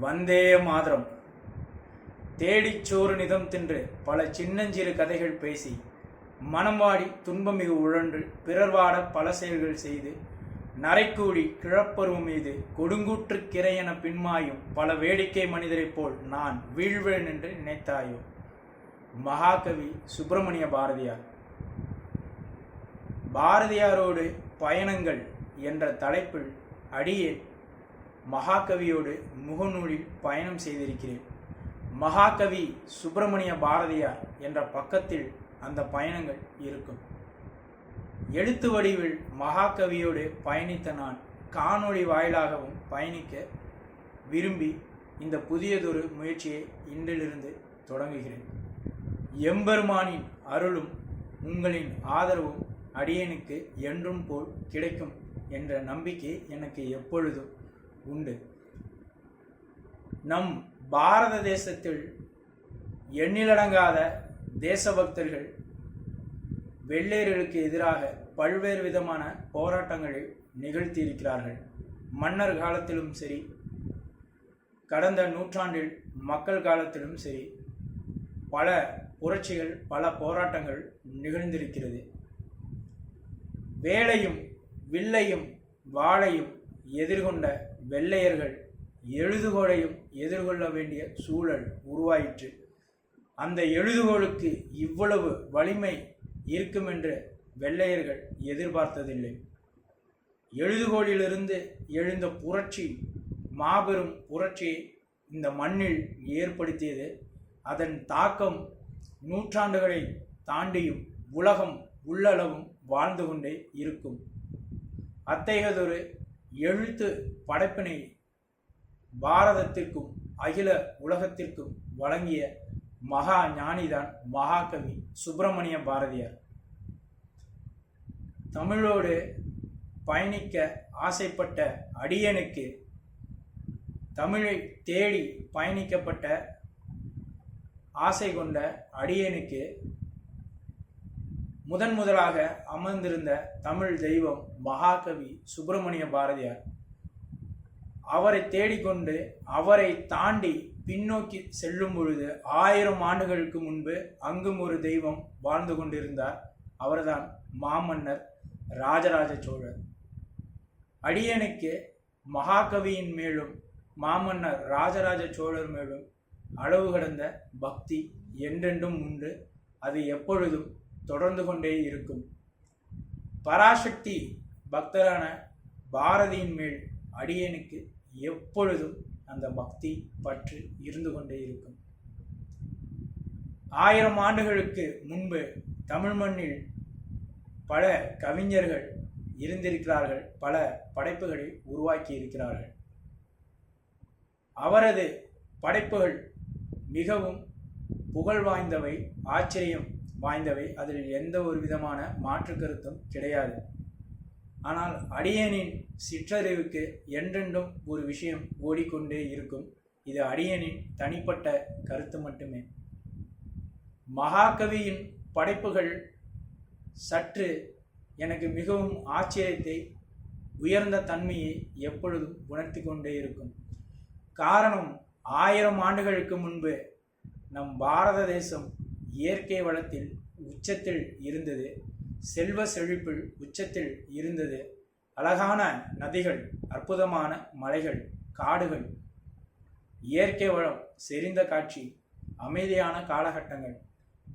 வந்தே மாதரம். தேடிச்சோறு நிதம் தின்று பல சின்னஞ்சிறு கதைகள் பேசி மனம் வாடி துன்பமிகு உழன்று பிறர்வாட பல செயல்கள் செய்து நரைக்கூடி கிழப்பருவம் மீது கொடுங்கூற்று கிரையென பின்மாயும் பல வேடிக்கை மனிதரைப் போல் நான் வீழ்வேன் என்று நினைத்தாயோ? மகாகவி சுப்பிரமணிய பாரதியார். பாரதியாரோடு பயணங்கள் என்ற தலைப்பில் அடியேன் மகாகவியோடு முகநூலில் பயணம் செய்திருக்கிறேன். மகாகவி சுப்பிரமணிய பாரதியார் என்ற பக்கத்தில் அந்த பயணங்கள் இருக்கும். எழுத்து வடிவில் மகாகவியோடு பயணித்த நான் காணொளி வாயிலாகவும் பயணிக்க விரும்பி இந்த புதியதொரு முயற்சியை இன்றிலிருந்து தொடங்குகிறேன். எம்பெருமானின் அருளும் உங்களின் ஆதரவும் அடியனுக்கு என்றும் போல் கிடைக்கும் என்ற நம்பிக்கை எனக்கு எப்பொழுதும் உண்டு. நம் பாரத தேசத்தில் எண்ணிலடங்காத தேசபக்தர்கள் வெள்ளையர்களுக்கு எதிராக பல்வேறு விதமான போராட்டங்களை நிகழ்த்தியிருக்கிறார்கள். மன்னர் காலத்திலும் சரி கடந்த நூற்றாண்டில் மக்கள் காலத்திலும் சரி பல புரட்சிகள் பல போராட்டங்கள் நிகழ்ந்திருக்கிறது. வேலையும் வில்லையும் வாழையும் எதிர்கொண்ட வெள்ளையர்கள் எழுதுகோலையும் எதிர்கொள்ள வேண்டிய சூழல் உருவாயிற்று. அந்த எழுதுகோளுக்கு இவ்வளவு வலிமை இருக்கும் என்று வெள்ளையர்கள் எதிர்பார்த்ததில்லை. எழுதுகோளிலிருந்து எழுந்த புரட்சி மாபெரும் புரட்சியை இந்த மண்ணில் ஏற்படுத்தியது. அதன் தாக்கம் நூற்றாண்டுகளை தாண்டியும் உலகம் உள்ளளவும் வாழ்ந்து கொண்டே இருக்கும். அத்தகையதொரு எழுத்து படைப்பினை பாரதத்திற்கும் அகில உலகத்திற்கும் வழங்கிய மகா ஞானிதான் மகாகவி சுப்பிரமணிய பாரதியார். தமிழோடு பயணிக்க ஆசைப்பட்ட அடியனுக்கு தமிழை தேடி பயணிக்கப்பட்ட ஆசை கொண்ட அடியனுக்கு முதன் முதலாக அமர்ந்திருந்த தமிழ் தெய்வம் மகாகவி சுப்பிரமணிய பாரதியார். அவரை தேடிக்கொண்டு அவரை தாண்டி பின்னோக்கி செல்லும் பொழுது ஆயிரம் ஆண்டுகளுக்கு முன்பு அங்கும் ஒரு தெய்வம் வாழ்ந்து கொண்டிருந்தார். அவர்தான் மாமன்னர் ராஜராஜ சோழர் அடியனுக்கு மகாகவியின் மேலும் மாமன்னர் ராஜராஜ சோழர் மேலும் அளவு கடந்த பக்தி என்றென்றும் உண்டு. அது எப்பொழுதும் தொடர்ந்து கொண்டே இருக்கும். பராசக்தி பக்தரான பாரதியின் மேல் அடியனுக்கு எப்பொழுதும் அந்த பக்தி பற்று இருந்து கொண்டே இருக்கும். ஆயிரம் ஆண்டுகளுக்கு முன்பு தமிழ் மண்ணில் பல கவிஞர்கள் இருந்திருக்கிறார்கள் பல படைப்புகளை உருவாக்கி இருக்கிறார்கள். அவரது படைப்புகள் மிகவும் புகழ் வாய்ந்தவை ஆச்சரியம் வாய்ந்தவை. அதில் எந்த ஒரு விதமான மாற்று கருத்தும் கிடையாது. ஆனால் அடியனின் சிற்றறிவுக்கு என்றென்றும் ஒரு விஷயம் ஓடிக்கொண்டே இருக்கும். இது அடியனின் தனிப்பட்ட கருத்து மட்டுமே. மகாகவியின் படைப்புகள் சற்று எனக்கு மிகவும் ஆச்சரியத்தை உயர்ந்த தன்மையை எப்பொழுதும் உணர்த்தி கொண்டே இருக்கும். காரணம் ஆயிரம் ஆண்டுகளுக்கு முன்பு நம் பாரத தேசம் இயற்கை வளத்தில் உச்சத்தில் இருந்தது செல்வ செழிப்பில் உச்சத்தில் இருந்தது. அழகான நதிகள் அற்புதமான மலைகள் காடுகள் இயற்கை வளம் செறிந்த காட்சி அமைதியான காலகட்டங்கள்.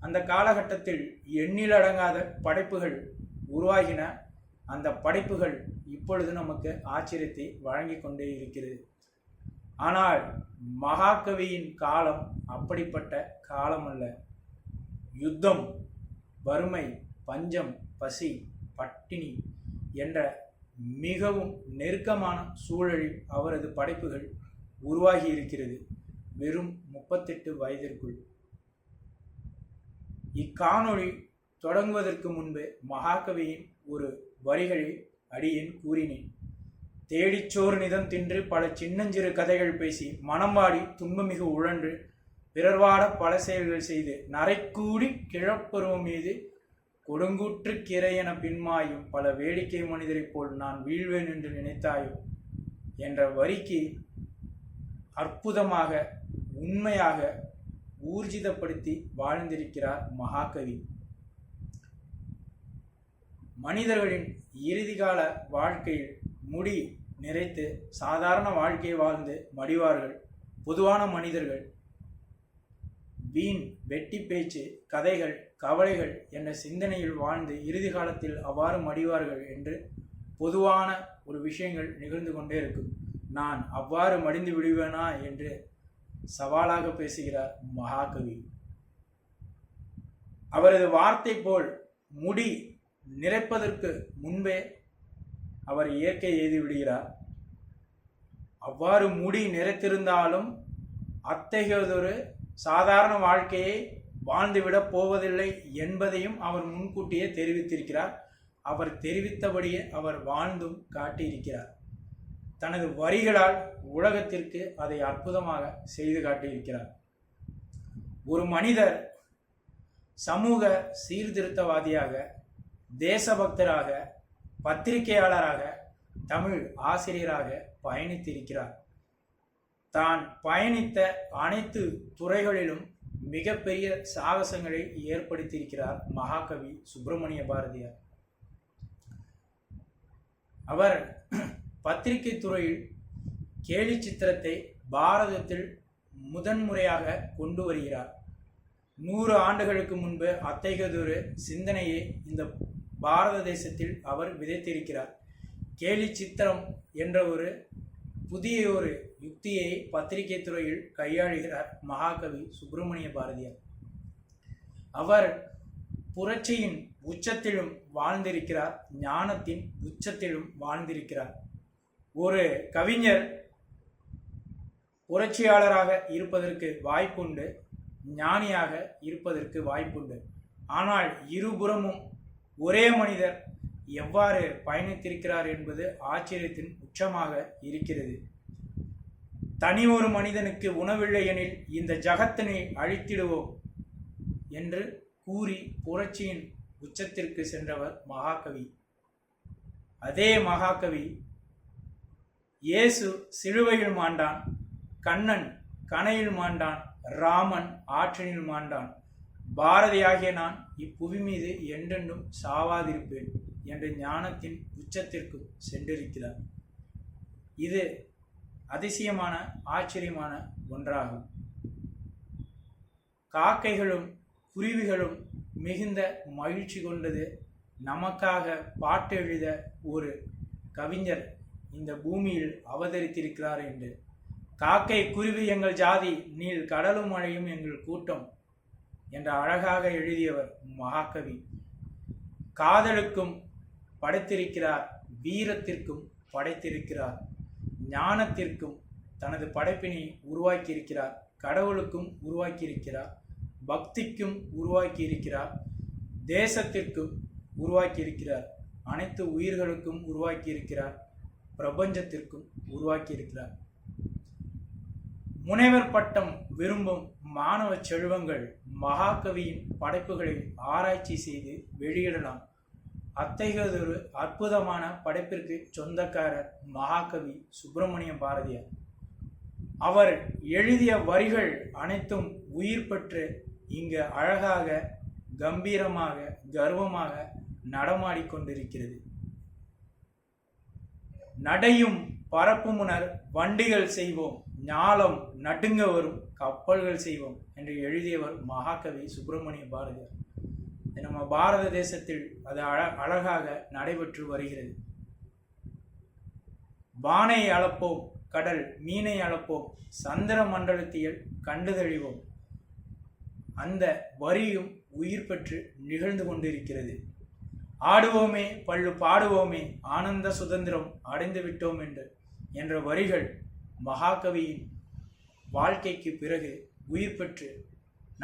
அந்த காலகட்டத்தில் எண்ணிலடங்காத படைப்புகள் உருவாகின. அந்த படைப்புகள் இப்பொழுது நமக்கு ஆச்சரியத்தை வழங்கி கொண்டே இருக்கிறது. ஆனால் மகாகவியின் காலம் அப்படிப்பட்ட காலம் அல்ல யுத்தம் வறுமை பஞ்சம் பசி பட்டினி என்ற மிகவும் நெருக்கமான சூழலில் அவரது படைப்புகள் உருவாகி இருக்கிறது. வெறும் முப்பத்தெட்டு வயதிற்குள். இக்காணொளி தொடங்குவதற்கு முன்பு மகாகவியின் ஒரு வரிகளில் அடியேன் கூறினேன். தேடிச்சோறு நிதம் தின்று பல சின்னஞ்சிறு கதைகள் பேசி மனம்பாடி துன்பமிகு உழன்று பிறர்வாட பல செயல்கள் செய்து நரைக்கூடி கிழப்பருவம் மீது கொடுங்கூற்று கிரையென பின்மாயும் பல வேடிக்கை மனிதரைப் போல் நான் வீழ்வேன் என்று நினைத்தாயோ? என்ற வரிக்கு அற்புதமாக உண்மையாக ஊர்ஜிதப்படுத்தி வாழ்ந்திருக்கிறார் மகாகவி. மனிதர்களின் இறுதிகால வாழ்க்கையில் முடி நிறைத்து சாதாரண வாழ்க்கையை வாழ்ந்து மடிவார்கள். பொதுவான மனிதர்கள் வீண் வெட்டி பேச்சு கதைகள் கவலைகள் என்ற சிந்தனையில் வாழ்ந்து இறுதி காலத்தில் அவ்வாறு மடிவார்கள் என்று பொதுவான ஒரு விஷயங்கள் நிகழ்ந்து கொண்டே இருக்கும். நான் அவ்வாறு மடிந்து விடுவேனா என்று சவாலாக பேசுகிறார் மகாகவி. அவரது வார்த்தை போல் முடி நிறைப்பதற்கு முன்பே அவர் இயற்கை எழுதி விடுகிறார். அவ்வாறு முடி நிறைத்திருந்தாலும் அத்தகையதொரு சாதாரண வாழ்க்கையை வாழ்ந்துவிடப் போவதில்லை என்பதையும் அவர் முன்கூட்டியே தெரிவித்திருக்கிறார். அவர் தெரிவித்தபடியே அவர் வாழ்ந்தும் காட்டியிருக்கிறார். தனது வரிகளால் உலகத்திற்கு அதை அற்புதமாக செய்து காட்டியிருக்கிறார். ஒரு மனிதர் சமூக சீர்திருத்தவாதியாக தேசபக்தராக பத்திரிகையாளராக தமிழ் ஆசிரியராக பயணித்திருக்கிறார். தான் பயணித்த அனைத்து துறைகளிலும் மிகப்பெரிய சாகசங்களை ஏற்படுத்தியிருக்கிறார் மகாகவி சுப்பிரமணிய பாரதியார். அவர் பத்திரிகை துறையில் கேலி சித்திரத்தை பாரதத்தில் முதன்முறையாக கொண்டு வருகிறார். நூறு ஆண்டுகளுக்கு முன்பு அத்தகையதொரு சிந்தனையை இந்த பாரத தேசத்தில் அவர் விதைத்திருக்கிறார். கேலி சித்திரம் என்ற ஒரு புதிய ஒரு யுக்தியை பத்திரிகை துறையில் கையாளுகிறார் மகாகவி சுப்பிரமணிய பாரதியார். அவர் புரட்சியின் உச்சத்திலும் வாழ்ந்திருக்கிறார் ஞானத்தின் உச்சத்திலும் வாழ்ந்திருக்கிறார். ஒரு கவிஞர் புரட்சியாளராக இருப்பதற்கு வாய்ப்புண்டு ஞானியாக இருப்பதற்கு வாய்ப்புண்டு. ஆனால் இருபுறமும் ஒரே மனிதர் எவ்வாறு பயணித்திருக்கிறார் என்பது ஆச்சரியத்தின் உச்சமாக இருக்கிறது. தனி ஒரு மனிதனுக்கு உணவில்லை எனில் இந்த ஜகத்தினை அழித்திடுவோம் என்று கூறி புரட்சியின் உச்சத்திற்கு சென்றவர் மகாகவி. அதே மகாகவி இயேசு சிலுவையில் மாண்டான் கண்ணன் கனையில் மாண்டான் ராமன் ஆற்றனில் மாண்டான். பாரதியாகிய நான் இப்புவி மீது என்றென்றும் சாவாதிருப்பேன் என்ற ஞானத்தின் உச்சத்திற்கு சென்றிருக்கிறார். இது அதிசயமான ஆச்சரியமான ஒன்றாகும். காக்கைகளும் குருவிகளும் மிகுந்த மகிழ்ச்சி கொண்டது நமக்காக பாட்டு எழுத ஒரு கவிஞர் இந்த பூமியில் அவதரித்திருக்கிறார் என்று. காக்கை குருவி எங்கள் ஜாதி நீல் கடலும் மழையும் எங்கள் கூட்டம் என்ற அழகாக எழுதியவர் மகாகவி. காதலுக்கும் படைத்திருக்கிறார் வீரத்திற்கும் படைத்திருக்கிறார். ஞானத்திற்கும் தனது படைப்பினை உருவாக்கியிருக்கிறார். கடவுளுக்கும் உருவாக்கியிருக்கிறார். பக்திக்கும் உருவாக்கியிருக்கிறார். தேசத்திற்கும் உருவாக்கியிருக்கிறார். அனைத்து உயிர்களுக்கும் உருவாக்கியிருக்கிறார். பிரபஞ்சத்திற்கும் உருவாக்கியிருக்கிறார். முனைவர் பட்டம் விரும்பும் மாணவ செல்வங்கள் மகாகவியின் படைப்புகளை ஆராய்ச்சி செய்து வெளியிடலாம். அத்தகையதொரு அற்புதமான படைப்பிற்கு சொந்தக்காரர் மகாகவி சுப்பிரமணிய பாரதியார். அவர் எழுதிய வரிகள் அனைத்தும் உயிர் பெற்று இங்கு அழகாக கம்பீரமாக கர்வமாக நடமாடிக்கொண்டிருக்கிறது நடையும் பரப்புமுனர் வண்டிகள் செய்வோம் ஞாலம் நடுங்க வரும் கப்பல்கள் செய்வோம் என்று எழுதியவர் மகாகவி சுப்பிரமணிய பாரதியார். நம்ம பாரத தேசத்தில் அது அழ அழகாக நடைபெற்று வருகிறது. வானை அளப்போம் கடல் மீனை அளப்போம் சந்திர மண்டலத்தியல் கண்டுதழிவோம் அந்த வரியும் உயிர் பெற்று நிகழ்ந்து கொண்டிருக்கிறது. ஆடுவோமே பள்ளு பாடுவோமே ஆனந்த சுதந்திரம் அடைந்து விட்டோம் என்று என்ற வரிகள் மகாகவியின் வாழ்க்கைக்கு பிறகு உயிர் பெற்று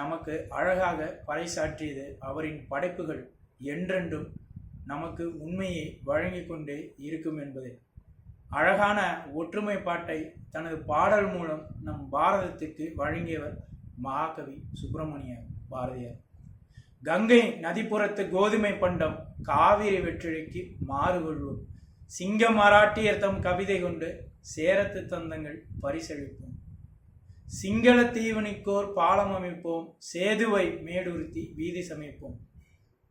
நமக்கு அழகாக பறைசாற்றியது அவரின் படைப்புகள் என்றென்றும் நமக்கு உண்மையை வழங்கிக் கொண்டே இருக்கும் என்பதை. அழகான ஒற்றுமை பாட்டை தனது பாடல் மூலம் நம் பாரதத்துக்கு வழங்கியவர் மகாகவி சுப்பிரமணிய பாரதியார். கங்கை நதிப்புறத்து கோதுமை பண்டம் காவிரி வெற்றிலைக்கு மாறுகொள்வோம். சிங்க மராட்டியர் தம் கவிதை கொண்டு சேரத்து தந்தங்கள் பரிசளிப்போம். சிங்கள தீவனிக்கோர் பாலம் அமைப்போம் சேதுவை மேடுருத்தி வீதி சமைப்போம்.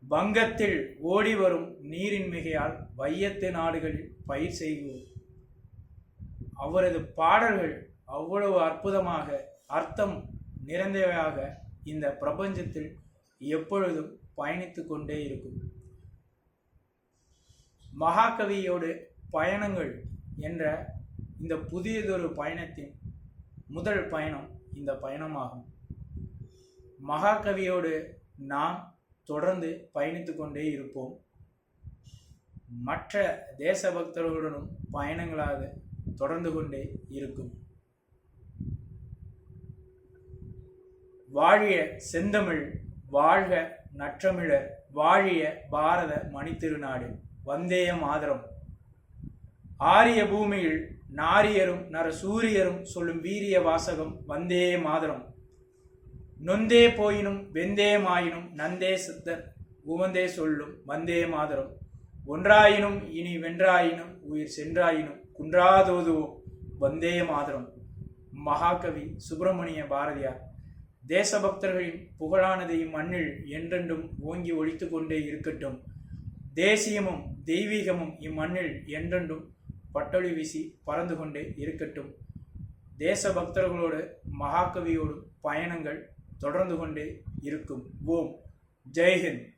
வங்கத்தில் ஓடி வரும் நீரின் மிகையால் வையத்து நாடுகளில் பயிர் செய்வோம். அவரது பாடல்கள் அவ்வளவு அற்புதமாக அர்த்தம் நிறைந்தவையாக இந்த பிரபஞ்சத்தில் எப்பொழுதும் பயணித்து கொண்டே இருக்கும். மகாகவியோடு பயணங்கள் என்ற இந்த புதியதொரு பயணத்தின் முதல் பயணம் இந்த பயணமாகும். மகாகவியோடு நாம் தொடர்ந்து பயணித்து கொண்டே இருப்போம். மற்ற தேசபக்தர்களுடனும் பயணங்களாக தொடர்ந்து கொண்டே இருக்கும். வாழிய செந்தமிழ் வாழ்க நற்றமிழர் வாழிய பாரத மணித்திருநாடு. வந்தேய மாதரம். ஆரிய பூமியில் நாரியரும் நரசூரியரும் சொல்லும் வீரிய வாசகம் வந்தே மாதரம். நொந்தே போயினும் வெந்தே மாயினும் நந்தே சித்தர் உவந்தே சொல்லும் வந்தே மாதரம். ஒன்றாயினும் இனி வென்றாயினும் உயிர் சென்றாயினும் குன்றாதோதுவோம் வந்தே மாதரம். மகாகவி சுப்பிரமணிய பாரதியார் தேசபக்தர்களின் புகழானது இம்மண்ணில் என்றென்றும் ஓங்கி ஒழித்து கொண்டே இருக்கட்டும். தேசியமும் தெய்வீகமும் இம்மண்ணில் என்றென்றும் பட்டொளி வீசி பறந்து கொண்டே இருக்கட்டும். தேசபக்தர்களோடு மகாகவியோடும் பயணங்கள் தொடர்ந்து கொண்டே இருக்கும். ஓம். ஜெய்ஹிந்த்